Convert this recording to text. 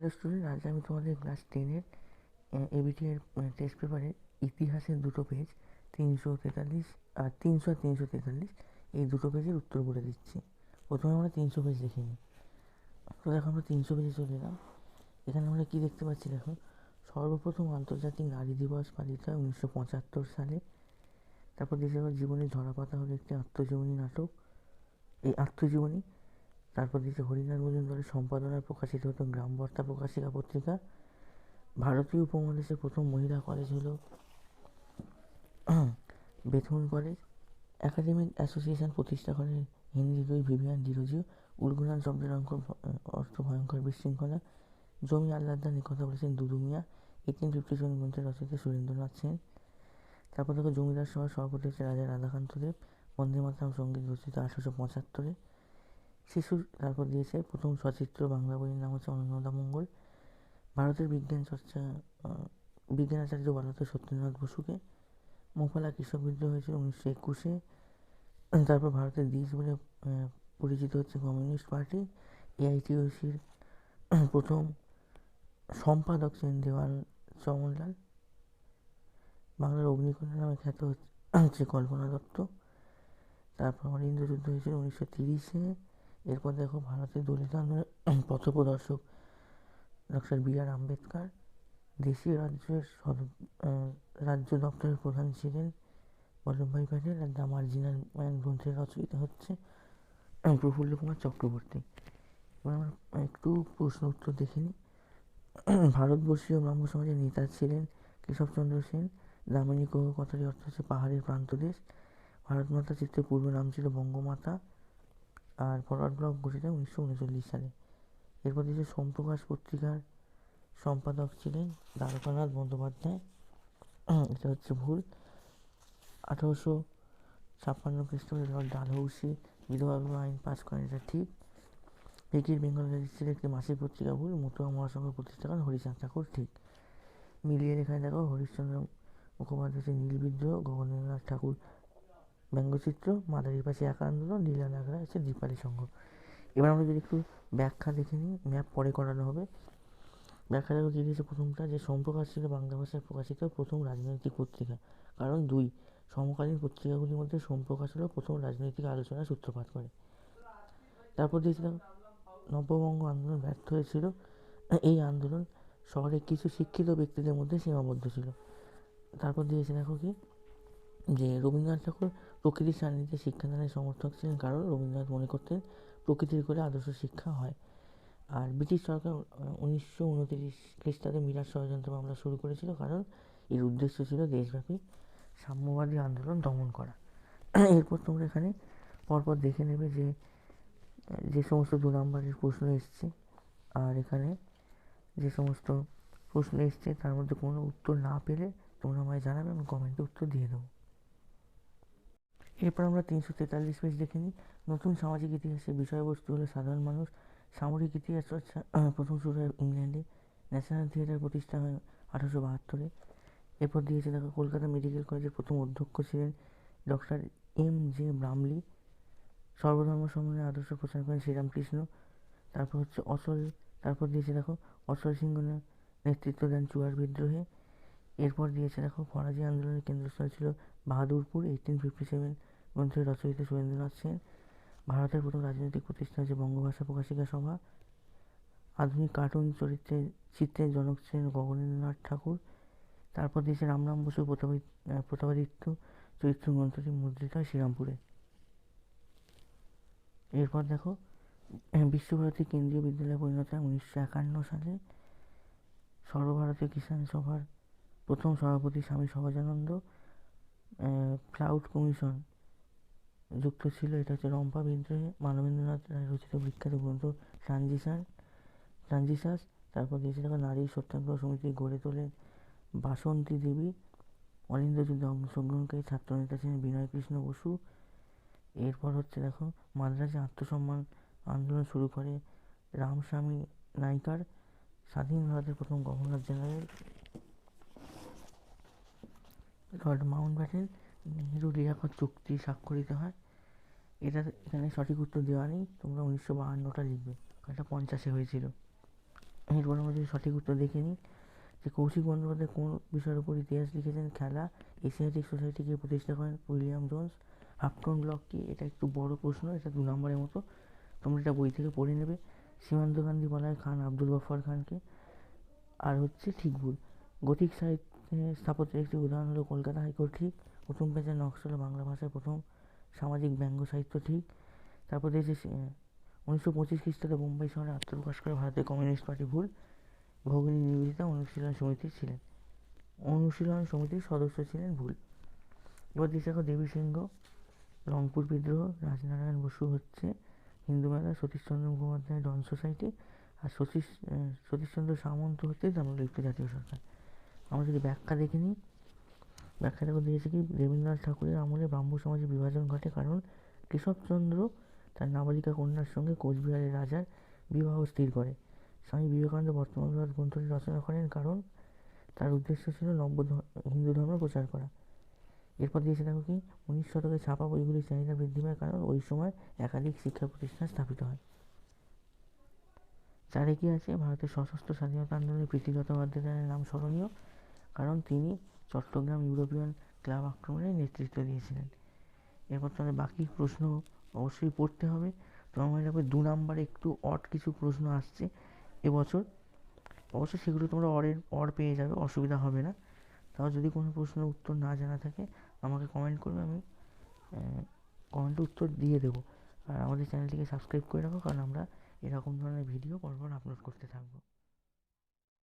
Hello student আজ আমি তোমাদের ক্লাস টেনের এবিটি এর টেস্ট পেপারের ইতিহাসের দুটো পেজ তিনশো তেতাল্লিশ আর তিনশো আর তিনশো তেতাল্লিশ, এই দুটো পেজের উত্তর বলে দিচ্ছি। প্রথমে আমরা তিনশো পেজ দেখে নিই। তো দেখো আমরা তিনশো পেজে চলে এলাম। এখানে আমরা কী দেখতে পাচ্ছি দেখো? সর্বপ্রথম আন্তর্জাতিক নারী দিবস পালিত হয় উনিশশো পঁচাত্তর সালে। তারপর দেশের জীবনের ঝরাপাতা হলো একটি আত্মজীবনী নাটক। এই আত্মজীবনী তারপর দিয়েছে হরিনাথ মজুমদারের সম্পাদনায় প্রকাশিত হতো গ্রাম বার্তা প্রকাশিকা পত্রিকা। ভারতীয় উপমহাদেশের প্রথম মহিলা কলেজ হলো বেথুন কলেজ একাডেমিক অ্যাসোসিয়েশন প্রতিষ্ঠা করেন হেনরি লুই ভিভিয়ান ডিরোজিও উলগুলান শব্দের অঙ্ক অর্থ ভয়ঙ্কর বিশৃঙ্খলা। জমি আল্লাহদার কথা বলেছেন Dudu Miya. Eighteen fifty seven গ্রন্থের রচয়িতা সুরেন্দ্রনাথ সেন। তারপর দেখো জমিদার সভার সভাপতি হচ্ছে রাজা রাধাকান্ত দেব। বন্দে মাতরম সংগীত রচিত আঠারোশো পঁচাত্তরে। শিশু, তারপর দিয়েছে প্রথম সচিত্র, বাংলা বইয়ের নাম হচ্ছে অন্নদা মঙ্গল। ভারতের বিজ্ঞান চর্চা বিজ্ঞানাচার্য বলা হতো সত্যেন্দ্রনাথ বসুকে। মোফালা কৃষক বিদ্রোহ হয়েছিল উনিশশো একুশে। তারপর ভারতের দেশ বলে পরিচিত হচ্ছে কমিউনিস্ট পার্টি, এআইটিওসির প্রথম সম্পাদক ছিলেন দেওয়াল চমনলাল। বাংলার অগ্নিকন্যা নামে খ্যাত হচ্ছে কল্পনা দত্ত। তারপর আমার ইন্দ্রযুদ্ধ হয়েছিল উনিশশো তিরিশে। এরপর দেখো ভারতের দলিত আন্দোলনের পথপ্রদর্শক ডক্টর বি আর আম্বেদকর, দেশীয় রাজ্যের রাজ্য দপ্তরের প্রধান ছিলেন বল্লভভাই প্যাটেল আর দ্য মার্জিনাল ম্যান গ্রন্থের রচয়িতা হচ্ছে প্রফুল্ল কুমার চক্রবর্তী। এবার আমরা একটু প্রশ্ন উত্তর দেখে নিই। ভারতবর্ষীয় ব্রাহ্ম সমাজের নেতা ছিলেন কেশবচন্দ্র সেন। দামিনী কহ কথাটি অর্থ হচ্ছে পাহাড়ের প্রান্তদেশ। ভারত মাতা চিত্রের পূর্ব নাম ছিল বঙ্গমাতা। আর ফরওয়ার্ড ব্লক গঠিত উনিশশো উনচল্লিশ সালে। এরপর দেশে সোমপ্রকাশ পত্রিকার সম্পাদক ছিলেন দ্বারকানাথ বন্দ্যোপাধ্যায়। এটা হচ্ছে ভুল। আঠারোশো ছাপ্পান্ন খ্রিস্টাব্দে লর্ড ডালহৌসি বিধবা বিবাহ আইন পাস করেন, এটা ঠিক। ভিকির বেঙ্গল রেজিস্ট্রির একটি মাসিক পত্রিকা ভুল, মতুয়া মহাসংঘ প্রতিষ্ঠা করেন হরিচাঁদ ঠাকুর, ঠিক। মিলিয়ে এখানে দেখো হরিশ্চন্দ্র মুখোপাধ্যায় নীল বিদ্রোহ, গগনেন্দ্রনাথ ঠাকুর ব্যঙ্গচিত্র, মাদারির পাশে একা আন্দোলন লীলা নাগরা, হচ্ছে দীপালি সংঘ। এবার আমরা যদি একটু ব্যাখ্যা দেখে নিই, ম্যাপ পরে করানো হবে। ব্যাখ্যা দেখো কী দিয়েছে প্রথমটা, যে সম্প্রকাশ ছিল বাংলা ভাষায় প্রকাশিত প্রথম রাজনৈতিক পত্রিকা। কারণ দুই, সমকালীন পত্রিকাগুলির মধ্যে সম্প্রকাশ হলো প্রথম রাজনৈতিক আলোচনার সূত্রপাত করে। তারপর দিয়েছিলাম নববঙ্গ আন্দোলন ব্যর্থ হয়েছিল। এই আন্দোলন শহরের কিছু শিক্ষিত ব্যক্তিদের মধ্যে সীমাবদ্ধ ছিল। তারপর দিয়েছে দেখো কি, যে রবীন্দ্রনাথ ঠাকুর প্রকৃতির সান্নিধ্যে শিক্ষাদানের সমর্থক ছিলেন কারণ রবীন্দ্রনাথ মনে করতেন প্রকৃতির করে আদর্শ শিক্ষা হয়। আর ব্রিটিশ সরকার উনিশশো উনতিরিশ খ্রিস্টাব্দে মিরাট ষড়যন্ত্র মামলা শুরু করেছিল কারণ এর উদ্দেশ্য ছিল দেশব্যাপী সাম্যবাদী আন্দোলন দমন করা। এরপর তোমরা এখানে পরপর দেখে নেবে যে যে সমস্ত দু নম্বরের প্রশ্ন এসছে। আর এখানে যে সমস্ত প্রশ্ন এসছে তার মধ্যে কোনো উত্তর না পেলে তোমরা আমায় জানাবে আমি কমেন্টে উত্তর দিয়ে দেবো। এরপর আমরা তিনশো তেতাল্লিশ পেজ দেখে নিই। নতুন সামাজিক ইতিহাসের বিষয়বস্তু হলো সাধারণ মানুষ। সামরিক ইতিহাস প্রথম শুরু হয় ইংল্যান্ডে। ন্যাশনাল থিয়েটার প্রতিষ্ঠা হয় আঠারোশো বাহাত্তরে। এরপর দিয়েছে দেখো, কলকাতা মেডিকেল কলেজের প্রথম অধ্যক্ষ ছিলেন ডক্টর এম জে ব্রামলি। সর্বধর্ম সম্মানের আদর্শ প্রচার করেন শ্রীরামকৃষ্ণ। তারপর হচ্ছে অচল তারপর দিয়েছে দেখো অচল সিংহ নেতৃত্ব দেন চুয়ার বিদ্রোহে। এরপর দিয়েছে দেখো ফরাজি আন্দোলনের কেন্দ্রস্থল ছিল বাহাদুরপুর এইটিন ফিফটি সেভেন গ্রন্থের রচয়িতা সুরেন্দ্রনাথ সেন। ভারতের প্রথম রাজনৈতিক প্রতিষ্ঠান হচ্ছে বঙ্গভাষা প্রকাশিকা সভা। আধুনিক কার্টুন চরিত্রে চিত্রের জনক ছিলেন গগনেন্দ্রনাথ ঠাকুর। তারপর দিয়েছে রামরাম বসু প্রতাপাদিত্য চরিত্র গ্রন্থটি মুদ্রিত হয় শ্রীরামপুরে। এরপর দেখো বিশ্বভারতী কেন্দ্রীয় বিদ্যালয়ে পরিণত হয় উনিশশো একান্ন সালে। সর্বভারতীয় কিষাণ সভার প্রথম সভাপতি স্বামী সহজানন্দ ক্লাউড কমিশন যুক্ত ছিল। এটা হচ্ছে রম্পা বিদ্রোহে মানবেন্দ্রনাথ রায় রচিত বিখ্যাত গ্রন্থ ট্রানজিশন ট্রানজিশাস তারপর দিয়েছে দেখো, নারী সত্যাগ্রহ সমিতি গড়ে তোলেন বাসন্তী দেবী। অলিন্দ যুদ্ধে অংশগ্রহণকারী ছাত্রনেতা ছিলেন বিনয় কৃষ্ণ বসু। এরপর হচ্ছে দেখো, মাদ্রাজে আত্মসম্মান আন্দোলন শুরু করে রামস্বামী নাইকার। স্বাধীন ভারতের প্রথম governor general lord Mountbatten Nehru Liaquat চুক্তি স্বাক্ষরিত হয়। এটা এখানে সঠিক উত্তর দেওয়া নেই, তোমরা উনিশশো বাহান্নটা লিখবে এটা পঞ্চাশে হয়েছিল। এরপর আমরা যদি সঠিক উত্তর দেখে নিই, যে কৌশিক বন্দ্যোপাধ্যায় কোন বিষয়ের উপর ইতিহাস লিখেছেন? খেলা এশিয়াটিক সোসাইটিকে প্রতিষ্ঠা করেন উইলিয়াম জোন্স। হাফটন ব্লক কি? এটা একটু বড় প্রশ্ন, এটা দু নম্বরের মতো। তোমরা এটা বই থেকে পড়ে নেবে। সীমান্ত গান্ধী বলা হয় খান আব্দুল গফর খানকে। আর হচ্ছে ঠিক ভুল, গথিক সাহিত্যে স্থাপত্যের একটি উদাহরণ হলো কলকাতা হাইকোর্ট ঠিক প্রথম পেজের নকশ হলো বাংলা ভাষায় প্রথম সামাজিক ব্যঙ্গ সাহিত্য ঠিক তারপর দিয়েছে উনিশশো পঁচিশ খ্রিস্টাব্দে মুম্বাই শহরে আত্মপ্রকাশ করে ভারতের কমিউনিস্ট পার্টি ভুল ভৌগোলিক নিবেদিতা অনুশীলন সমিতি ছিলেন। অনুশীলন সমিতির সদস্য ছিলেন ভুল। এবার দিয়েছে দেখো দেবী সিংহ, রংপুর বিদ্রোহ, রাজনারায়ণ বসু হচ্ছে হিন্দু মেলা, সতীশচন্দ্র মুখোপাধ্যায় ডন সোসাইটি আর সতীশ সতীশচন্দ্র সামন্ত হচ্ছে তাম্রলিপ্ত জাতীয় সরকার। আমরা যদি ব্যাখ্যা দেখে নিই, ব্যাখ্যা দেখো দিয়েছে কি রবীন্দ্রনাথ ঠাকুরের আমলে ব্রাহ্ম সমাজে বিভাজন ঘটে? কারণ কেশবচন্দ্র তার নাবালিকা কন্যার সঙ্গে কোচবিহারের রাজার বিবাহ স্থির করে। স্বামী বিবেকানন্দ বর্তমান ভারত গ্রন্থটি রচনা করেন কারণ তার উদ্দেশ্য ছিল নব্য হিন্দু ধর্ম প্রচার করা। এরপর দিয়েছে দেখো কি, উনিশ শতকে ছাপা বইগুলির চাহিদা বৃদ্ধি পায় কারণ ওই সময় একাধিক শিক্ষা প্রতিষ্ঠান স্থাপিত হয়। চারে কি আছে ভারতের সশস্ত্র স্বাধীনতা আন্দোলনে প্রীতিলতা বন্দ্যোপাধ্যায়ের নাম স্মরণীয়। কারণ তিনি চট্টগ্রাম ইউরোপিয়ান ক্লাব আক্রমণে নেতৃত্ব দিয়েছিলেন। এরপর তোমাদের বাকি প্রশ্ন অবশ্যই পড়তে হবে। তো আমার রাখবে দু নাম্বারে একটু অড কিছু প্রশ্ন আসছে। এবছর অবশ্যই সেগুলো তোমরা অরের অর পেয়ে যাবে, অসুবিধা হবে না। তাও যদি কোনো প্রশ্নের উত্তর না জানা থাকে, আমাকে কমেন্ট করবে, আমি কমেন্টে উত্তর দিয়ে দেবো। আর আমাদের চ্যানেলটিকে সাবস্ক্রাইব করে রাখো, কারণ আমরা এরকম ধরনের ভিডিও পরপর আপলোড করতে থাকব।